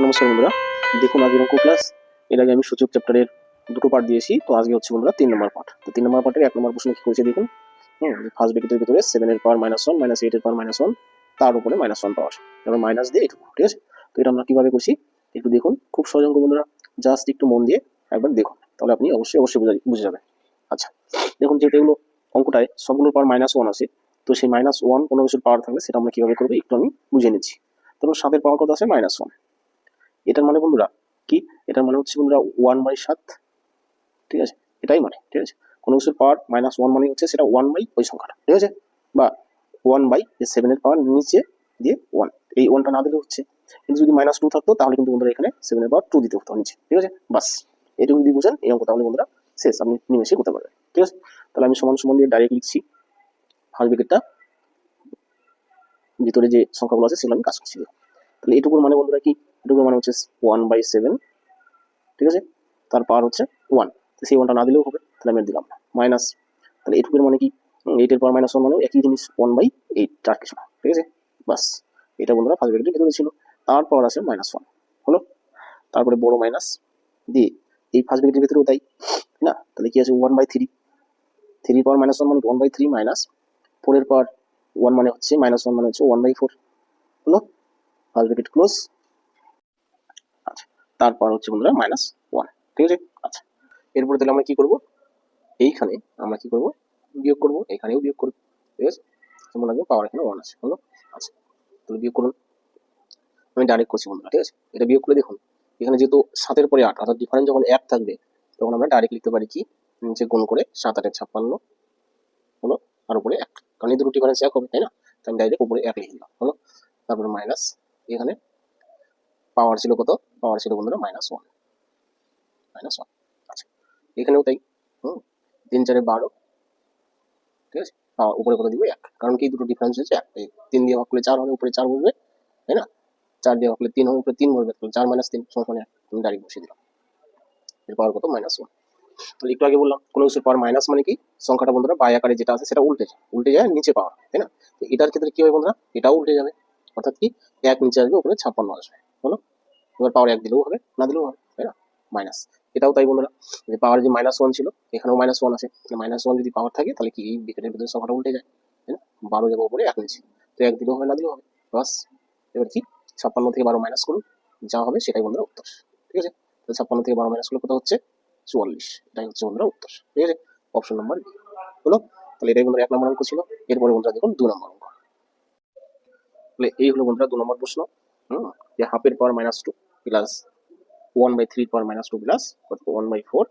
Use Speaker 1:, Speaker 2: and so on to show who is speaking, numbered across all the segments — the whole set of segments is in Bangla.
Speaker 1: নমস্কার বন্ধুরা। দেখুন আজকের অঙ্ক ক্লাস এর আগে আমি সূচক চ্যাপ্টারের দুটো পার্ট দিয়েছি। তো আজকে হচ্ছে বন্ধুরা তিন নম্বর পার্ট তো তিন নম্বর পার্টের এক নম্বর প্রশ্ন কি করেছে দেখুন? হুম ফার্স্ট ব্রেকেটের ভিতরে সেভেনের পাওয়ার মাইনাস ওয়ান মাইনাস এইটের পাওয়ার মাইনাস ওয়ান তার উপরে মাইনাস ওয়ান পাওয়ার এবার মাইনাস দিয়ে এটুকু ঠিক আছে? তো এটা আমরা কীভাবে করছি? একটু দেখুন। খুব সহজ অঙ্ক বন্ধুরা। জাস্ট একটু মন দিয়ে একবার দেখুন। তাহলে আপনি অবশ্যই অবশ্যই বুঝে বুঝে যাবেন। আচ্ছা দেখুন যেহেতু এগুলো অঙ্কটায় সবগুলোর পাওয়ার মাইনাস ওয়ান আছে, তো সেই মাইনাস ওয়ান কোনো কিছুর পাওয়ার থাকলে সেটা আমরা কীভাবে করব একটু আমি বুঝে নিচ্ছি। ধরুন সাতের পাওয়ার কত আছে? মাইনাস ওয়ান এটার মানে বন্ধুরা কি? এটার মানে হচ্ছে বন্ধুরা ওয়ান বাই সাত। ঠিক আছে? এটাই মানে ঠিক আছে? কোনো কিছুর পাওয়ার মাইনাস ওয়ান মানে হচ্ছে সেটা ওয়ান বাই ওই সংখ্যাটা, ঠিক আছে? বা ওয়ান বাই সেভেনের পাওয়ার নিচে দিয়ে ওয়ান এই ওয়ানটা না দিলে হচ্ছে। কিন্তু যদি মাইনাস টু থাকতো, তাহলে কিন্তু বন্ধুরা এখানে সেভেনের পাওয়ার টু দিতে হতো নিচে, ঠিক আছে? বাস, এটুকু যদি বুঝেন, এই অঙ্ক তাহলে বন্ধুরা শেষ। আপনি নিমেষে করতে পারবেন, ঠিক আছে? তাহলে আমি সমান সমান দিয়ে ডাইরেক্ট লিখছি। ফার্স্ট ব্রেকেটটা ভিতরে যে সংখ্যাগুলো আছে সেগুলো আমি কাজ করছি। তাহলে এটুকুর মানে বন্ধুরা কি? এটুকুর মানে হচ্ছে ওয়ান বাই সেভেন ঠিক আছে? তার পাওয়ার হচ্ছে ওয়ান তো সেই ওয়ানটা না দিলেও হবে, তাহলে আমি দিলাম না। মাইনাস তাহলে এটুকুর মানে কি? এইটের পাওয়ার মাইনাস ওয়ান মানে একই জিনিস ওয়ান বাই এইট চার কিছু না, ঠিক আছে? বাস, এটা বন্ধুরা ফার্স্ট ব্রেকেটের ভিতরে ছিল। তার পাওয়ার আছে মাইনাস ওয়ান হলো? তারপরে বড় মাইনাস দিয়ে, এই ফার্স্ট ব্রেকেটের ভিতরেও তাই না? তাহলে কি আছে? One by three three power minus one মানে ওয়ান বাই থ্রি মাইনাস ফোরের পাওয়ার ওয়ান মানে হচ্ছে মাইনাস ওয়ান মানে হচ্ছে ওয়ান বাই ফোর হলো? ফার্স্ট ব্রেকেট ক্লোজ তারপর হচ্ছে বন্ধুরা মাইনাস ওয়ান ঠিক আছে? আচ্ছা এরপরে তাহলে আমরা কি করব? এইখানে আমরা কি করব? বিয়োগ করব এখানেও বিয়োগ করব, ঠিক আছে? যেমন লাগবে পাওয়ার এখানে ওয়ান আছে, হলো? আচ্ছা তাহলে বিয়োগ করুন। আমি ডাইরেক্ট করছি বন্ধুরা, ঠিক আছে? এটা বিয়োগ করে দেখুন। এখানে যেহেতু সাতের পরে আট, অর্থাৎ ডিফারেন্স যখন এক থাকবে, তখন আমরা ডাইরেক্ট লিখতে পারি কি? নিচে গুণ করে সাত আটের ছাপ্পান্ন, হলো? আর উপরে এক, কারণ এই দুটো ডিফারেন্স এক হবে, তাই না? তাই আমি ডাইরেক্ট উপরে এক লিখে দিলাম, হলো? তারপরে মাইনাস এখানে পাওয়ার ছিল কত? পাওয়ার ছিল বন্ধুরা মাইনাস ওয়ান মাইনাস ওয়ান আচ্ছা এখানেও তাই। হুম, তিন চারে বারো। ঠিক আছে? পাওয়ার উপরে কত দিব? এক। কারণ কি? দুটো ডিফারেন্স হচ্ছে এক। তিন দিয়ে ভাগ চার হবে, উপরে চার বসবে, তাই না? চার দিয়ে ভাগ তিন হবে, উপরে তিন বসবে। চার মাইনাস তিন, সমান এক। তুমি ডাইরেক্ট বসিয়ে দিলাম। এর পাওয়ার কত? মাইনাস ওয়ান তাহলে একটু আগে বললাম, কোনো কিছুর পাওয়ার মাইনাস মানে কি? সংখ্যাটা বন্ধুরা বাই আকারে যেটা আছে, সেটা উল্টে যায়। উল্টে যায় নিচে পাওয়ার, তাই না? তো এটার ক্ষেত্রে কি হবে বন্ধুরা? এটাও উল্টে যাবে। অর্থাৎ কি? এক নিচে আসবে, উপরে ছাপ্পান্ন আসবে। হলো। এবার পাওয়ার এক দিলেও হবে, না দিলেও হবে, তাই না? মাইনাস এটাও তাই বন্ধুরা, যে পাওয়ার যে মাইনাস ওয়ান ছিল, এখানেও মাইনাস ওয়ান আছে মাইনাস ওয়ান যদি পাওয়ার থাকে, তাহলে কি এই বিকেটের ভিতরে সংখ্যাটা উল্টে যায়, তাই না? বারো যাবে উপরে এক নিচে তো এক দিলেও হবে, না দিলেও হবে। বাস, এবার কি? ছাপ্পান্ন থেকে বারো মাইনাস করুন, যা হবে সেটাই বন্ধুরা উত্তর, ঠিক আছে? তো ছাপ্পান্ন থেকে বারো মাইনাস করলে কত হচ্ছে? চুয়াল্লিশ। এটাই হচ্ছে বন্ধুরা উত্তর, ঠিক আছে? অপশন নাম্বার বি হলো, তাহলে এটাই বন্ধুরা এক নম্বর অঙ্ক ছিল। এরপরে বন্ধুরা দেখুন দু নম্বর অঙ্ক। তাহলে এই হলো বন্ধুরা দু নম্বর প্রশ্ন। যে হাফের power minus two plus one by three power minus two plus one by four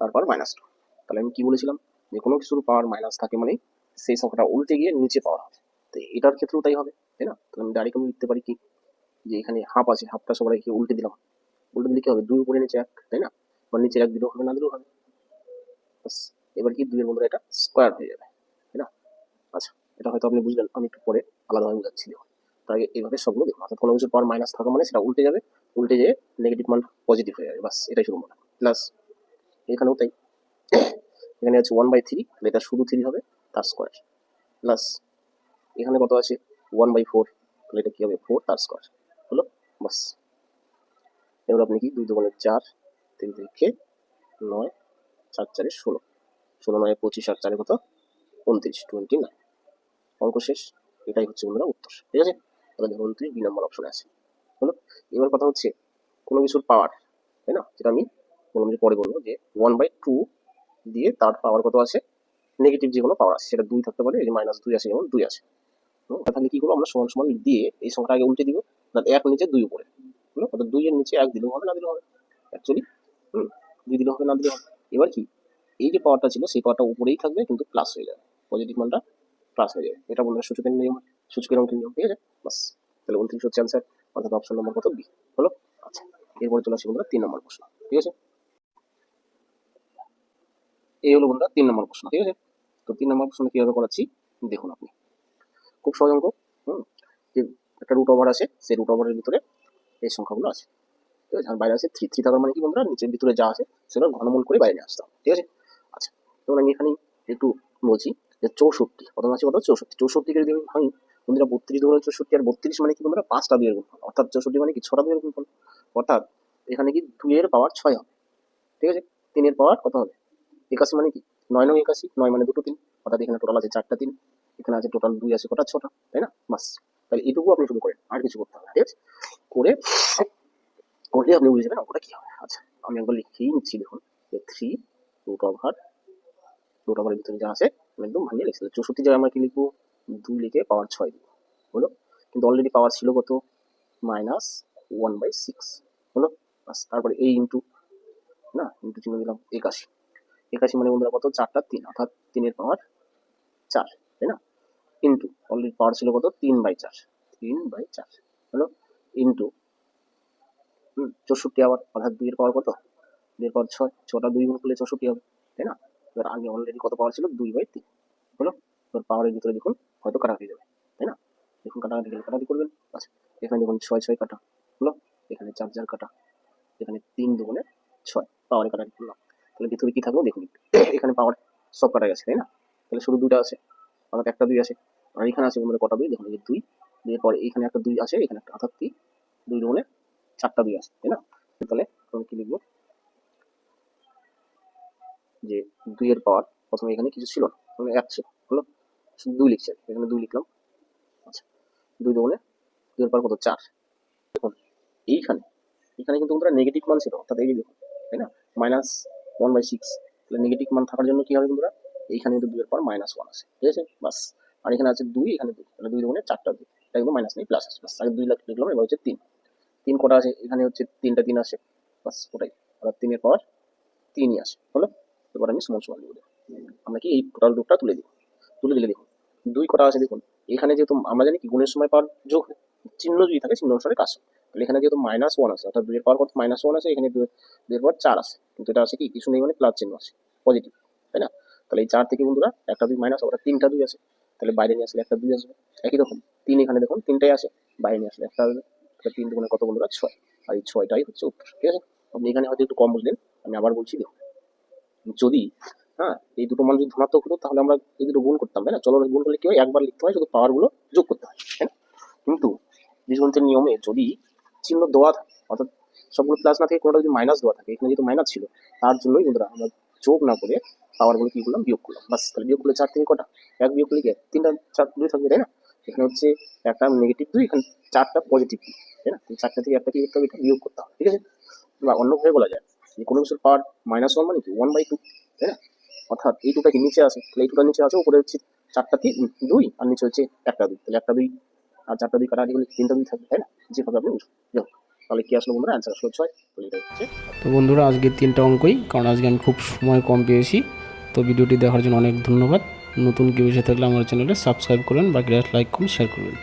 Speaker 1: তারপর মাইনাস টু তাহলে আমি কি বলেছিলাম? যে কোনো কিছুর পাওয়ার মাইনাস থাকে মানে সেই সংখ্যাটা উল্টে গিয়ে নিচে পাওয়ার হবে। তো এটার ক্ষেত্রেও তাই হবে, তাই না? তাহলে আমি ডাইরেক্ট আমি লিখতে পারি কি? যে এখানে হাফ আছে হাফটা সবাই কি উল্টে দিলাম। উল্টে দিলে কি হবে? দুই উপরে নিচে এক, তাই না? বা নিচে এক দিলেও হবে, না দিলেও হবে। এবার কি দুইয়ের বন্ধুরা এটা স্কোয়ার হয়ে যাবে, তাই না? আচ্ছা এটা হয়তো আপনি বুঝলেন, আমি একটু পরে আলাদাভাবে বুঝাচ্ছি। তার এইভাবে সবগুলো দেখুন অর্থাৎ কোনো কিছুর পাওয়ার মাইনাস থাকা মানে সেটা উল্টে যাবে। উল্টে যেয়ে নেগেটিভ মান পজিটিভ হয়ে যাবে। বাস, এটাই শুধু মনে প্লাস এখানেও তাই। এখানে আছে ওয়ান বাই থ্রি তাহলে এটা শুধু থ্রি হবে, তার স্কোয়ার প্লাস এখানে কত আছে? ওয়ান বাই ফোর তাহলে এটা কী হবে? ফোর তার স্কোয়ার হলো? বাস। এবার আপনি কি? দুই দোকানের চার, তিন থেকে নয়, চার চারে ষোলো। ষোলো, নয়, পঁচিশ, আর চারে কত? উনত্রিশ টোয়েন্টি নাইন অঙ্ক শেষ। এটাই হচ্ছে বন্ধুরা উত্তর। ঠিক আছে? তাহলে দেখুন উনত্রিশ দুই নম্বর অপশনে আছে। হলো, এবার কথা হচ্ছে কোনো কিছুর পাওয়ার তাই না? যেটা আমি বললাম যে পরে বলব যে ওয়ান বাই টু দিয়ে তার পাওয়ার কত আছে? নেগেটিভ যে কোনো পাওয়ার আছে, সেটা দুই থাকতে পারে, এই যে মাইনাস দুই আছে, যেমন দুই আছে। তাহলে কি করব আমরা সমান সমান দিয়ে এই সংখ্যাটা আগে উল্টে দিব অর্থাৎ এক নিচে দুই উপরে। হলো, অর্থাৎ দুইয়ের নিচে এক দিলেও হবে, না দিলেও হবে? অ্যাকচুয়ালি হুম, দুই দিলেও হবে, না দিলেও হবে? এবার কি? এই যে পাওয়ারটা ছিল, সেই পাওয়ারটা উপরেই থাকবে, কিন্তু প্লাস হয়ে যাবে। পজিটিভ মানটা প্লাস হয়ে যাবে। এটা বলতে সূচকের নিয়ম, সূচকের অঙ্কের নিয়ম, ঠিক আছে? বাস, তাহলে উনত্রিশ হচ্ছে অ্যান্সার অর্থাৎ অপশন নম্বর কত? বি। হলো? আচ্ছা এরপরে চলে আসি বন্ধুরা, তিন নম্বর প্রশ্ন, ঠিক আছে? এই হলো বন্ধুরা, তিন নম্বর প্রশ্ন, ঠিক আছে? তো তিন নম্বর প্রশ্ন কীভাবে করাচ্ছি? দেখুন আপনি। খুব সহজ অঙ্ক যে একটা রুট ওভার আছে, সেই রুট ওভারের ভিতরে এই সংখ্যাগুলো আছে। ঠিক আছে? আর বাইরে আছে থ্রি থ্রি থাকার মানে কি বন্ধুরা? নিচের ভিতরে যা আছে সেটা ঘনমূল করে বাইরে আসতে ঠিক আছে? আচ্ছা তখন আমি এখানে একটু বলছি যে চৌষট্টি, প্রথমে আছে কত? চৌষট্টি। চৌষট্টিকে যদি আমি ভাঙি বন্ধুরা বত্রিশ দুগুণ চৌষট্টি, আর বত্রিশ মানে কি বন্ধুরা? পাঁচটা দুইয়ের গুণ অর্থাৎ চৌষট্টি মানে কি? ছটা দুইয়ের গুণ অর্থাৎ এখানে কি দুইয়ের পাওয়ার ছয় হবে। ঠিক আছে? তিনের পাওয়ার কত হবে? একাশি মানে কি? নয় নয় একাশি। নয় মানে দুটো তিন। অর্থাৎ এখানে টোটাল আছে চারটা তিন। এখানে আছে টোটাল দুই, আছে কটা? ছটা। তাই না? বাস। তাহলে এটুকু আপনি শুরু করেন। আর কিছু করতে হবে ঠিক আছে? করে করলে আপনি বুঝে যাবেন অঙ্কটা কি হবে। আচ্ছা আমি একবার লিখেই নিচ্ছি, দেখুন। থ্রি রুট ওভার রুট ওভারের ভিতরে যা আছে, আমি একদম ভাঙিয়ে লিখছি। চৌষট্টি জায়গায় আমরা কি লিখব? দুই লিখে পাওয়ার ছয় দিব, হলো? কিন্তু অলরেডি পাওয়ার ছিল কত? মাইনাস ওয়ান বাই সিক্স হলো? তারপরে এই ইন্টু না ইন্টু চিহ্ন দিলাম, একাশি। একাশি মানে বন্ধুরা কত? চারটা তিন, অর্থাৎ তিনের পাওয়ার চার, তাই না? ইন্টু অলরেডি পাওয়ার ছিল কত? তিন বাই চার, তিন বাই চার, হলো? ইন্টু চৌষট্টি আবার, অর্থাৎ দুইয়ের পাওয়ার কত? দুইয়ের পাওয়ার ছয়, ছটা দুই গুণ করলে চৌষট্টি হবে, তাই না? এবার আগে অলরেডি কত পাওয়ার ছিল? দুই বাই তিন, হলো? এবার পাওয়ারের ভিতরে দেখুন হয়তো কাটাকাটি যাবে, তাই না? দেখুন কাটাকাটি গেলে কাটাকাটি করবেন আচ্ছা এখানে দেখুন ছয় ছয় কাটা হলো, এখানে চার চার কাটা, এখানে তিন দুগুণে ছয়, পাওয়ারে কাটাকাটি করলাম। তাহলে ভিতরে কী থাকল দেখুন, এখানে পাওয়ার সব কাটা গেছে, তাই না? তাহলে শুধু দুটো আছে অর্থাৎ একটা দুই আছে, আর এখানে আছে বন্ধুরা কটা দুই? দেখুন এই দুই, দুইয়ের পরে এখানে একটা দুই আছে, এখানে একটা তিন দুই দুগুণে চারটা দুই আছে, তাই না? তাহলে আমি কি লিখব? যে দুইয়ের পাওয়ার, প্রথমে এখানে কিছু ছিল না এক ছিল। দুই লিখছে এখানে দুই লিখলাম। আচ্ছা দুই দুগুণে দুইয়ের পাওয়ার কত? চার। দেখুন, এইখানে, এখানে কিন্তু বন্ধুরা নেগেটিভ মান ছিল, অর্থাৎ এই দেখুন, তাই না? মাইনাস ওয়ান বাই সিক্স তাহলে নেগেটিভ মান থাকার জন্য কি হবে বন্ধুরা? এইখানে কিন্তু দুইয়ের পর মাইনাস ওয়ান আছে, ঠিক আছে? বাস, আর এখানে আছে দুই, এখানে দুই, তাহলে দুই দুগুণে চারটা দুই, এটা কিন্তু মাইনাস নেই প্লাস আছে, বাস, আগে দুই লাখ লিখলাম, এবার হচ্ছে তিন। তিন কটা আছে? এখানে হচ্ছে তিনটা তিন আছে বাস, ওটাই। অর্থাৎ তিনের পাওয়ার তিনই আছে হলো? এবার আমি সমান সমান লিখে দেবো আমরা কি এই টোটাল রূপটা তুলে দিব? তুলে দিলে দেখুন দুই কটা আছে, দেখুন। এখানে যেহেতু আমরা জানি কি, গুণের সময় পাওয়ার যোগ চিহ্ন যদি থাকে, চিহ্ন অনুসারে কাজ তাহলে এখানে যেহেতু মাইনাস ওয়ান আছে, অর্থাৎ দুইয়ের পাওয়ার কত? মাইনাস ওয়ান আছে, এখানে দুই- দুইয়ের পাওয়ার চার আছে। কিন্তু এটা আছে কি? কিছু নেই মানে প্লাস চিহ্ন আছে পজিটিভ তাই না? তাহলে এই চার থেকে বন্ধুরা, একটা দুই মাইনাস ওটা তিনটা দুই আছে। তাহলে বাইরে নিয়ে আসলে একটা দুই আসবে। একই রকম, তিন এখানে দেখুন, তিনটাই আছে। বাইরে নিয়ে আসলে একটা আসবে। তাহলে তিন দুগুণে কত বন্ধুরা? ছয়। আর এই ছয়টাই হচ্ছে উত্তর, ঠিক আছে? আপনি এখানে হয়তো একটু কম বুঝলেন, আমি আবার বলছি, দেখুন। যদি হ্যাঁ এই দুটো মান যদি ধনাত্মক হতো, তাহলে আমরা এই দুটো গুণ করতাম, তাই না? চলো গুণ করলে কি হয় একবার লিখতে হয়, শুধু পাওয়ারগুলো যোগ করতে হয়, তাই না? কিন্তু বীজগণিতের নিয়মে যদি চিহ্ন দেওয়া থাকে, অর্থাৎ সবগুলো প্লাস না থেকে, কোনোটা যদি মাইনাস দেওয়া থাকে, এখানে যেহেতু মাইনাস ছিল, তার জন্যই বন্ধুরা আমরা যোগ না করে পাওয়ারগুলো কি করলাম? বিয়োগ করলাম। বাস, তাহলে বিয়োগ করলে চার থেকে কটা? এক বিয়োগ করলে কি তিনটা, চার, দুই থাকবে, তাই না? এখানে হচ্ছে একটা নেগেটিভ দুই, এখানে চারটা পজিটিভ দুই, তাই না? চারটা থেকে একটা কি করতে হবে? এটা বিয়োগ করতে হবে, ঠিক আছে? বা অন্যভাবে বলা যায় যে কোনো কিছুর পাওয়ার মাইনাস ওয়ান মানে কি? ওয়ান বাই টু তাই না? অর্থাৎ এই দুটা কি নিচে আছে, তাহলে এই দুটা নিচে আছে, উপরে হচ্ছে চারটা তিন, দুই, আর নিচে হচ্ছে একটা দুই। তাহলে একটা দুই আর চারটা দুই কাটা করলে তিনটা দুই থাকবে, তাই না? যেভাবে আপনি বুঝুন তাহলে কি আসলো বন্ধুরা? অ্যান্সার আসলো ছয়।
Speaker 2: তো বন্ধুরা আজকে তিনটা অঙ্কই, কারণ আজকে আমি খুব সময় কম পেয়েছি। তো ভিডিওটি দেখার জন্য অনেক ধন্যবাদ। নতুন কেউ এসে থাকলে আমার চ্যানেলে সাবস্ক্রাইব করবেন বাকিরা লাইক করুন শেয়ার করবেন